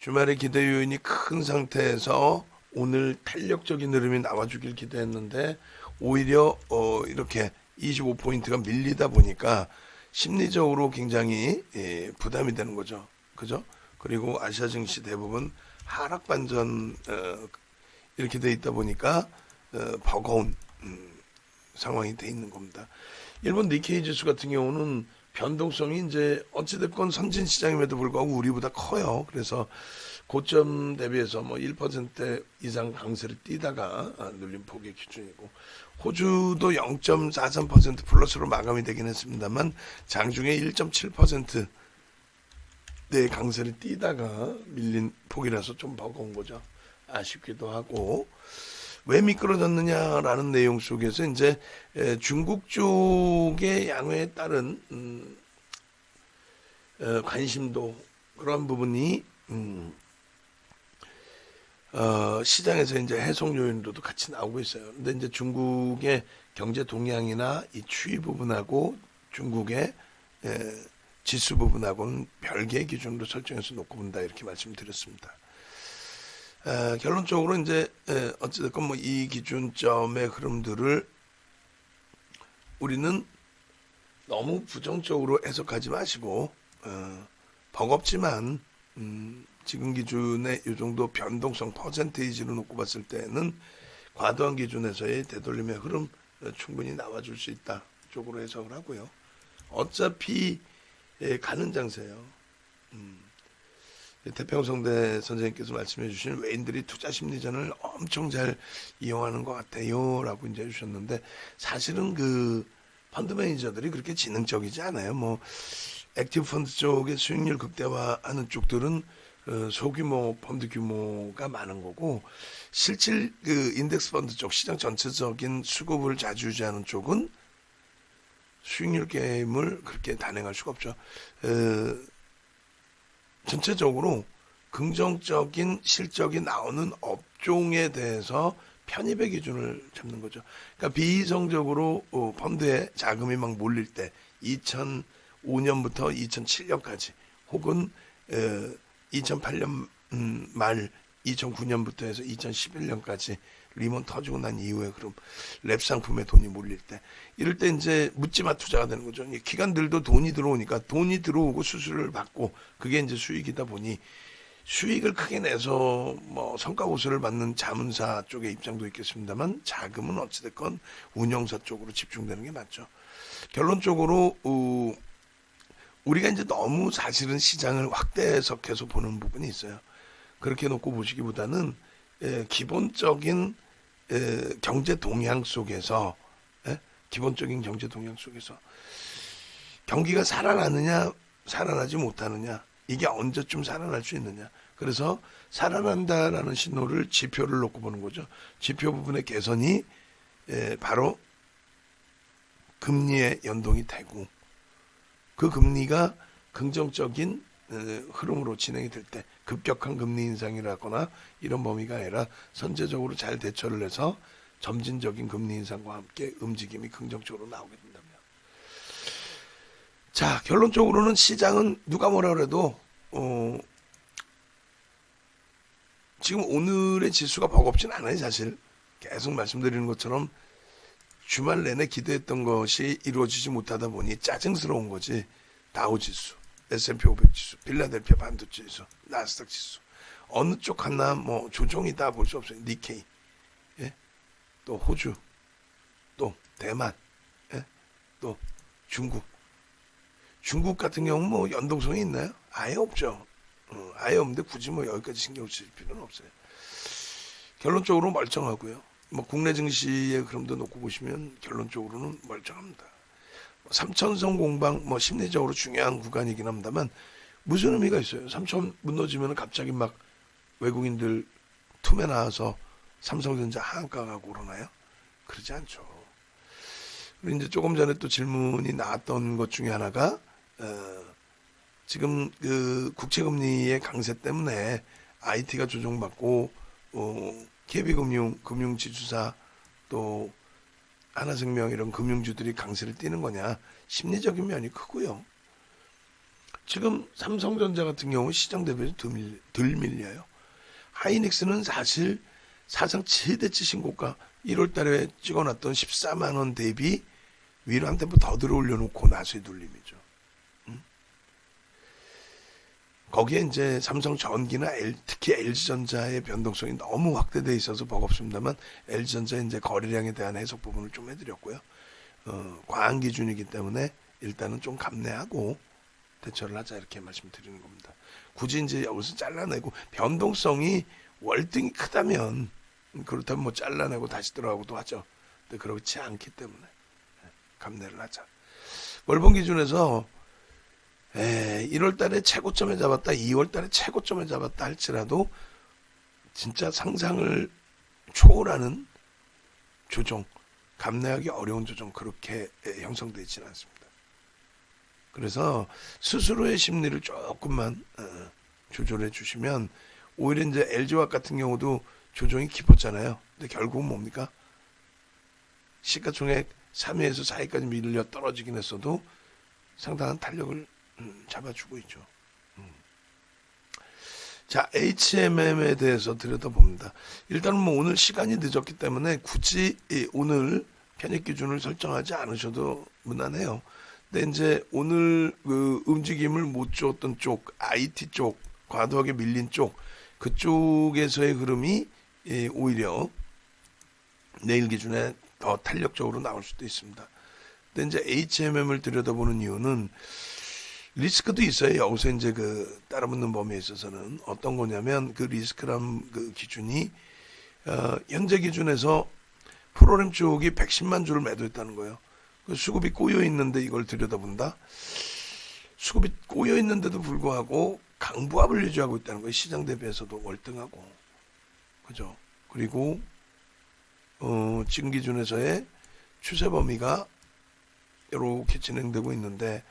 주말에 기대 요인이 큰 상태에서 오늘 탄력적인 흐름이 나와주길 기대했는데 오히려 어 이렇게 25포인트가 밀리다 보니까 심리적으로 굉장히 예, 부담이 되는 거죠. 그죠? 그리고 아시아 증시 대부분 하락 반전 어, 이렇게 돼 있다 보니까 어, 버거운 음, 상황이 돼 있는 겁니다. 일본 니케이 지수 같은 경우는 변동성이 이제 어찌됐건 선진 시장임에도 불구하고 우리보다 커요. 그래서 고점 대비해서 뭐 1% 이상 강세를 띄다가 아, 눌린 폭의 기준이고 호주도 0.43% 플러스로 마감이 되긴 했습니다만 장중에 1.7%의 강세를 띄다가 밀린 폭이라서 좀 버거운 거죠. 아쉽기도 하고 왜 미끄러졌느냐라는 내용 속에서 이제 에, 중국 쪽의 양회에 따른 음, 어, 관심도 그런 부분이 음, 어, 시장에서 이제 해석 요인으로도 같이 나오고 있어요. 근데 이제 중국의 경제 동향이나 이 추이 부분하고 중국의 에, 지수 부분하고는 별개의 기준으로 설정해서 놓고 본다 이렇게 말씀드렸습니다. 에, 결론적으로 이제 에, 어찌됐건 뭐 이 기준점의 흐름들을 우리는 너무 부정적으로 해석하지 마시고 어, 버겁지만 음, 지금 기준의 이 정도 변동성 퍼센테이지로 놓고 봤을 때는 과도한 기준에서의 되돌림의 흐름 어, 충분히 나와줄 수 있다 쪽으로 해석을 하고요. 어차피 예, 가는 장세요. 음, 태평성대 선생님께서 말씀해 주신 외인들이 투자 심리전을 엄청 잘 이용하는 것 같아요. 라고 이제 해주셨는데 사실은 그 펀드 매니저들이 그렇게 지능적이지 않아요. 뭐 액티브 펀드 쪽의 수익률 극대화하는 쪽들은 어, 소규모 펀드 규모가 많은 거고 실질 그 인덱스 펀드 쪽 시장 전체적인 수급을 자주 유지하는 쪽은 수익률 게임을 그렇게 단행할 수가 없죠. 어, 전체적으로 긍정적인 실적이 나오는 업종에 대해서 편입의 기준을 잡는 거죠. 그러니까 비이성적으로 어, 펀드에 자금이 막 몰릴 때 2005년부터 2007년까지 혹은 어, 2008년 음, 말 2009년부터 해서 2011년까지 리먼 터지고 난 이후에 그럼 랩 상품에 돈이 몰릴 때 이럴 때 이제 묻지마 투자가 되는 거죠. 이 기관들도 돈이 들어오니까 돈이 들어오고 수수료를 받고 그게 이제 수익이다 보니 수익을 크게 내서 뭐 성과 보수를 받는 자문사 쪽의 입장도 있겠습니다만 자금은 어찌됐건 운영사 쪽으로 집중되는 게 맞죠. 결론적으로 어, 우리가 이제 너무 사실은 시장을 확대 해석해서 보는 부분이 있어요. 그렇게 놓고 보시기보다는 예, 기본적인 예, 경제 동향 속에서 예? 기본적인 경제 동향 속에서 경기가 살아나느냐 살아나지 못하느냐 이게 언제쯤 살아날 수 있느냐 그래서 살아난다라는 신호를 지표를 놓고 보는 거죠 지표 부분의 개선이 예, 바로 금리에 연동이 되고 그 금리가 긍정적인 어, 흐름으로 진행이 될 때 급격한 금리 인상이라거나 이런 범위가 아니라 선제적으로 잘 대처를 해서 점진적인 금리 인상과 함께 움직임이 긍정적으로 나오게 된다면. 자 결론적으로는 시장은 누가 뭐라 그래도 어, 지금 오늘의 지수가 버겁진 않아요 사실. 계속 말씀드리는 것처럼 주말 내내 기대했던 것이 이루어지지 못하다 보니 짜증스러운 거지 다우 지수 S&P 500 지수, 빌라델피아 반도체 지수, 나스닥 지수 어느 쪽 하나 뭐 조종이다 볼 수 없어요. 니케이, 예? 또 호주, 또 대만, 예? 또 중국. 중국 같은 경우 뭐 연동성이 있나요? 아예 없죠. 어, 아예 없는데 굳이 뭐 여기까지 신경 쓸 필요는 없어요. 결론적으로 멀쩡하고요. 뭐 국내 증시의 흐름도 놓고 보시면 결론적으로는 멀쩡합니다. 삼천성 공방 뭐 심리적으로 중요한 구간이긴 합니다만 무슨 의미가 있어요? 삼천 무너지면 갑자기 막 외국인들 툼에 나와서 삼성전자 하한가 가고 그러나요? 그러지 않죠. 그리고 이제 조금 전에 또 질문이 나왔던 것 중에 하나가 어, 지금 그 국채 금리의 강세 때문에 IT가 조정받고 어, KB금융 금융지주사 또 하나생명 이런 금융주들이 강세를 띠는 거냐 심리적인 면이 크고요. 지금 삼성전자 같은 경우 시장 대비해서 덜, 밀, 덜 밀려요. 하이닉스는 사실 사상 최대치 신고가 1월 달에 찍어놨던 14만 원 대비 위로 한 템포 더 들어 올려 놓고 나서의 눌림이죠. 음? 거기에 이제 삼성 전기나 L, 특히 LG전자의 변동성이 너무 확대돼 있어서 버겁습니다만 LG전자 이제 거래량에 대한 해석 부분을 좀 해드렸고요. 어, 과한 기준이기 때문에 일단은 좀 감내하고 대처를 하자 이렇게 말씀드리는 겁니다. 굳이 이제 여기서 잘라내고 변동성이 월등히 크다면 그렇다면 뭐 잘라내고 다시 들어가고도 하죠. 근데 그렇지 않기 때문에 감내를 하자. 월봉 기준에서 에, 1월 달에 최고점에 잡았다, 2월 달에 최고점에 잡았다 할지라도 진짜 상상을 초월하는 조정, 감내하기 어려운 조정 그렇게 형성되어 있지는 않습니다. 그래서 스스로의 심리를 조금만 어, 조절해 주시면 오히려 이제 LG화학 같은 경우도 조정이 깊었잖아요. 근데 결국은 뭡니까? 시가총액 3위에서 4위까지 밀려 떨어지긴 했어도 상당한 탄력을 음, 잡아주고 있죠. 음. 자, HMM에 대해서 들여다봅니다. 일단은 뭐 오늘 시간이 늦었기 때문에 굳이 오늘 편입 기준을 설정하지 않으셔도 무난해요. 근데 이제 오늘 그 움직임을 못 줬던 쪽, IT 쪽, 과도하게 밀린 쪽, 그쪽에서의 흐름이 예, 오히려 내일 기준에 더 탄력적으로 나올 수도 있습니다. 근데 이제 HMM을 들여다보는 이유는 리스크도 있어요. 여기서 이제 그 따라붙는 범위에 있어서는 어떤 거냐면 그 리스크란 그 기준이 어, 현재 기준에서 프로그램 쪽이 110만 주를 매도했다는 거예요. 그 수급이 꼬여 있는데 이걸 들여다본다. 수급이 꼬여 있는데도 불구하고 강부합을 유지하고 있다는 거예요. 시장 대비해서도 월등하고. 그죠? 그리고 어, 지금 기준에서의 추세 범위가 이렇게 진행되고 있는데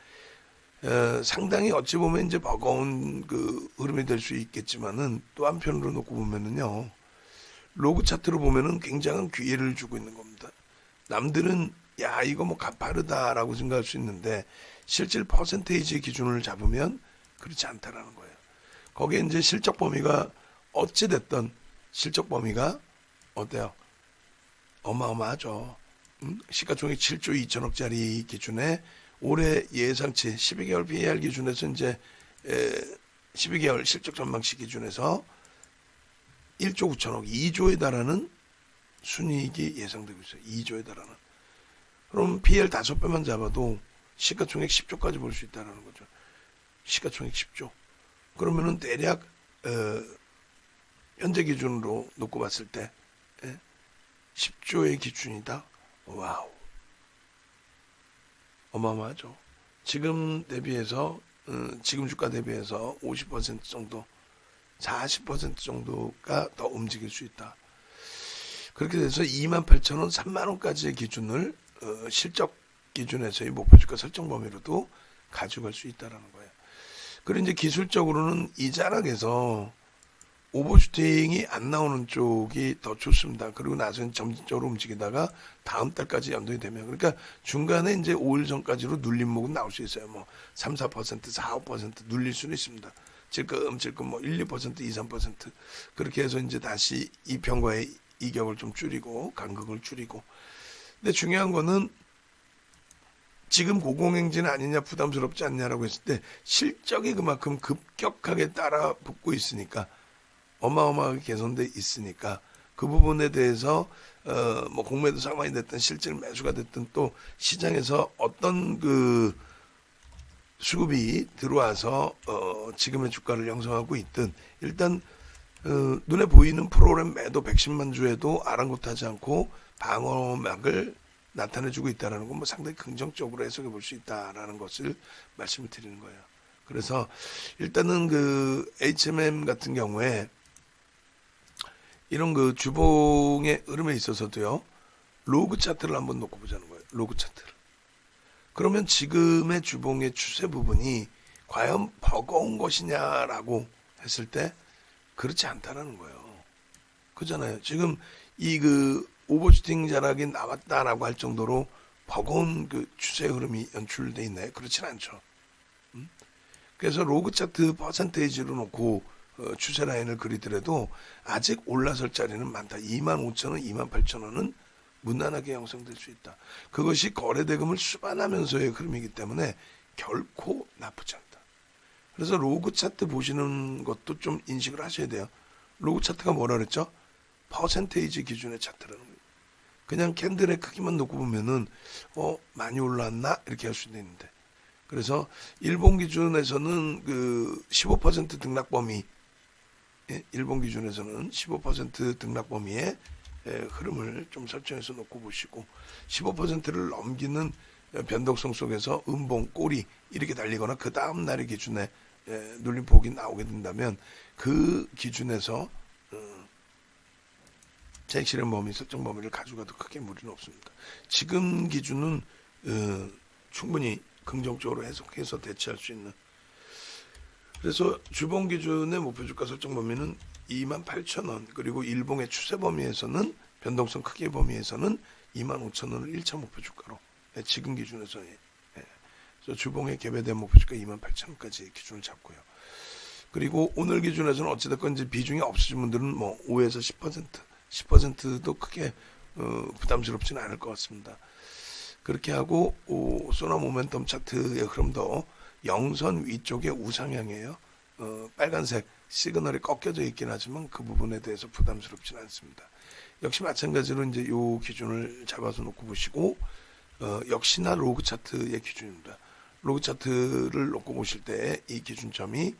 에, 상당히 어찌 보면 이제 버거운 그 흐름이 될 수 있겠지만은 또 한편으로 놓고 보면은요 로그 차트로 보면은 굉장한 기회를 주고 있는 겁니다. 남들은 야 이거 뭐 가파르다라고 생각할 수 있는데 실질 퍼센테이지 기준을 잡으면 그렇지 않다라는 거예요. 거기에 이제 실적 범위가 어찌 됐던 실적 범위가 어때요? 어마어마하죠. 음? 시가총액 7조 2천억짜리 기준에 올해 예상치 12개월 PER 기준에서 이제 에, 12개월 실적 전망치 기준에서 1조 9천억, 2조에 달하는 순이익이 예상되고 있어요. 2조에 달하는. 그럼 PL 5배만 잡아도 시가총액 10조까지 볼 수 있다는 거죠. 시가총액 10조. 그러면은 대략 어, 현재 기준으로 놓고 봤을 때 예? 10조의 기준이다. 와우. 어마어마하죠. 지금 대비해서 어, 지금 주가 대비해서 50% 정도 40% 정도가 더 움직일 수 있다. 그렇게 돼서 28,000원, 3만 원까지의 기준을 어, 실적 기준에서의 목표 주가 설정 범위로도 가져갈 수 있다라는 거예요. 그리고 이제 기술적으로는 이 자락에서 오버슈팅이 안 나오는 쪽이 더 좋습니다. 그리고 나서는 점진적으로 움직이다가 다음 달까지 연동이 되면 그러니까 중간에 이제 5일 전까지로 눌림목은 나올 수 있어요. 뭐 3, 4%, 4, 5% 눌릴 수는 있습니다. 질끔질끔 뭐 1, 2%, 2, 3% 그렇게 해서 이제 다시 이 평과의 이격을 좀 줄이고 간극을 줄이고 근데 중요한 거는 지금 고공행진 아니냐 부담스럽지 않냐라고 했을 때 실적이 그만큼 급격하게 따라 붙고 있으니까 어마어마하게 개선돼 있으니까 그 부분에 대해서 어 뭐 공매도 상황이 됐든 실질 매수가 됐든 또 시장에서 어떤 그 수급이 들어와서 어 지금의 주가를 형성하고 있든 일단 어 눈에 보이는 프로그램 매도 110만 주에도 아랑곳하지 않고 방어막을 나타내주고 있다는 건 뭐 상당히 긍정적으로 해석해 볼 수 있다라는 것을 말씀을 드리는 거예요. 그래서 일단은 그 HMM 같은 경우에 이런 그 주봉의 흐름에 있어서도요 로그 차트를 한번 놓고 보자는 거예요. 로그 차트를. 그러면 지금의 주봉의 추세 부분이 과연 버거운 것이냐라고 했을 때 그렇지 않다라는 거예요. 그잖아요. 지금 이 그 오버슈팅 자락이 나왔다라고 할 정도로 버거운 그 추세 흐름이 연출돼 있나요? 그렇진 않죠. 음? 그래서 로그 차트 퍼센테이지로 놓고 어, 추세 라인을 그리더라도 아직 올라설 자리는 많다. 2만 5천 원, 2만 8천 원은 무난하게 형성될 수 있다. 그것이 거래 대금을 수반하면서의 흐름이기 때문에 결코 나쁘지 않다. 그래서 로그 차트 보시는 것도 좀 인식을 하셔야 돼요. 로그 차트가 뭐라 그랬죠? 퍼센테이지 기준의 차트라는 거예요. 그냥 캔들의 크기만 놓고 보면은 어 많이 올랐나 이렇게 할 수도 있는데 그래서 일본 기준에서는 그 15% 등락 범위 예, 일본 기준에서는 15% 등락 범위의 예, 흐름을 좀 설정해서 놓고 보시고 15%를 넘기는 변동성 속에서 음봉, 꼬리 이렇게 달리거나 그 다음 날의 기준에 예, 눌림폭이 나오게 된다면 그 기준에서 어, 쟁실의 범위, 설정 범위를 가져가도 크게 무리는 없습니다. 지금 기준은 어, 충분히 긍정적으로 해석해서 대체할 수 있는 그래서 주봉 기준의 목표 주가 설정 범위는 28,000원 그리고 일봉의 추세 범위에서는 변동성 크기의 범위에서는 25,000원을 1차 목표 주가로 예, 지금 기준에서 예. 그래서 주봉의 개별된 목표 주가 28,000원까지 기준을 잡고요. 그리고 오늘 기준에서는 어찌됐건 이제 비중이 없으신 분들은 뭐 5에서 10% 10%도 크게 어, 부담스럽지는 않을 것 같습니다. 그렇게 하고 오, 소나 모멘텀 차트의 흐름도 영선 위쪽에 우상향이에요. 어, 빨간색 시그널이 꺾여져 있긴 하지만 그 부분에 대해서 부담스럽지는 않습니다. 역시 마찬가지로 이제 요 기준을 잡아서 놓고 보시고 어, 역시나 로그 차트의 기준입니다. 로그 차트를 놓고 보실 때 이 기준점이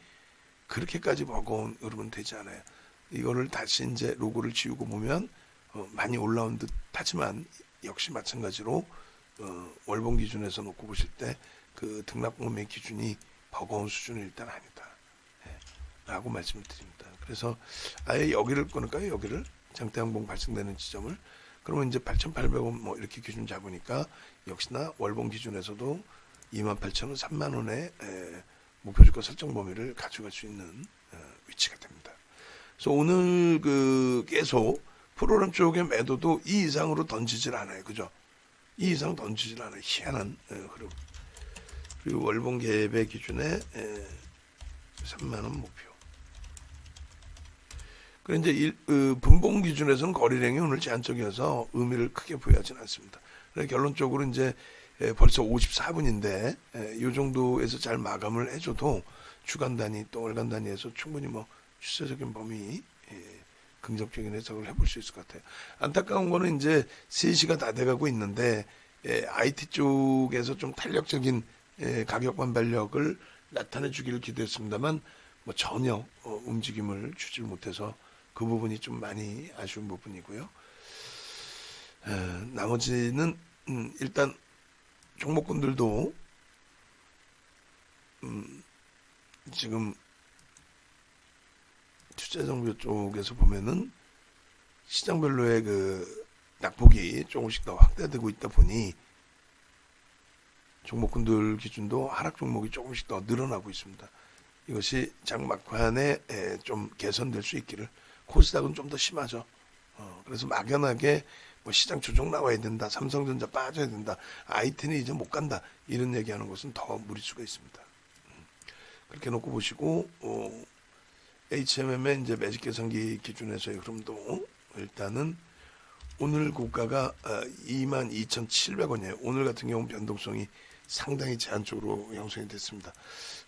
그렇게까지 버거운 흐름은 되지 않아요. 이거를 다시 이제 로고를 지우고 보면 어, 많이 올라온 듯 하지만 역시 마찬가지로 어, 월봉 기준에서 놓고 보실 때 그 등락범의 기준이 버거운 수준은 일단 아니다. 예, 라고 말씀을 드립니다. 그래서 아예 여기를 끊을까요? 여기를 장대항봉 발생되는 지점을 그러면 이제 8,800원 뭐 이렇게 기준 잡으니까 역시나 월봉 기준에서도 28,000원, 3만 원의 에, 목표 주가 설정 범위를 가져갈 수 있는 어, 위치가 됩니다. 그래서 오늘 그 계속 프로그램 쪽의 매도도 이 이상으로 던지질 않아요. 그죠? 이 이상 던지질 않아요. 희한한 에, 흐름. 그리고 월봉 갭의 기준에 에, 3만 원 목표. 그런데 이제 일, 어, 분봉 기준에서는 거래량이 오늘 제한적이어서 의미를 크게 부여하지는 않습니다. 그래서 결론적으로 이제 에, 벌써 54분인데 이 정도에서 잘 마감을 해줘도 주간 단위 또 월간 단위에서 충분히 뭐 추세적인 범위 예, 긍정적인 해석을 해볼 수 있을 것 같아요. 안타까운 거는 이제 3시가 다 돼가고 있는데 예, IT 쪽에서 좀 탄력적인 예, 가격 반발력을 나타내 주기를 기대했습니다만 뭐 전혀 어, 움직임을 주질 못해서 그 부분이 좀 많이 아쉬운 부분이고요. 에, 나머지는 음, 일단 종목군들도 음, 지금 투자정보 쪽에서 보면은 시장별로의 그 낙폭이 조금씩 더 확대되고 있다 보니 종목군들 기준도 하락 종목이 조금씩 더 늘어나고 있습니다. 이것이 장막판에 에, 좀 개선될 수 있기를 코스닥은 좀 더 심하죠. 어, 그래서 막연하게 뭐 시장 조정 나와야 된다, 삼성전자 빠져야 된다, IT는 이제 못 간다 이런 얘기하는 것은 더 무리수가 있습니다. 음, 그렇게 놓고 보시고 어, HMM의 이제 매직 계산기 기준에서의 흐름도 일단은 오늘 고가가 22,700원이에요. 어, 오늘 같은 경우 변동성이 상당히 제한적으로 형성이 됐습니다.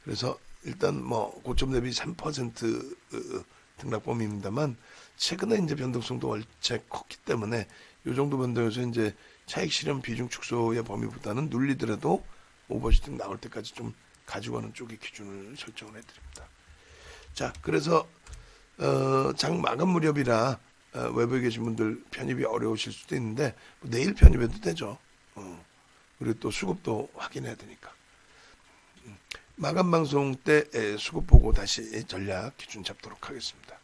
그래서 일단 뭐 고점 대비 3% 등락범위입니다만 최근에 이제 변동성도 월체 컸기 때문에 이 정도 변동에서 이제 차익 실현 비중 축소의 범위보다는 눌리더라도 오버슈팅 나올 때까지 좀 가져가는 쪽의 기준을 설정을 해드립니다. 자, 그래서 어, 장 마감 무렵이라 어, 외부에 계신 분들 편입이 어려우실 수도 있는데 뭐 내일 편입해도 되죠. 어, 그리고 또 수급도 확인해야 되니까. 음, 마감 방송 때 수급 보고 다시 전략 기준 잡도록 하겠습니다.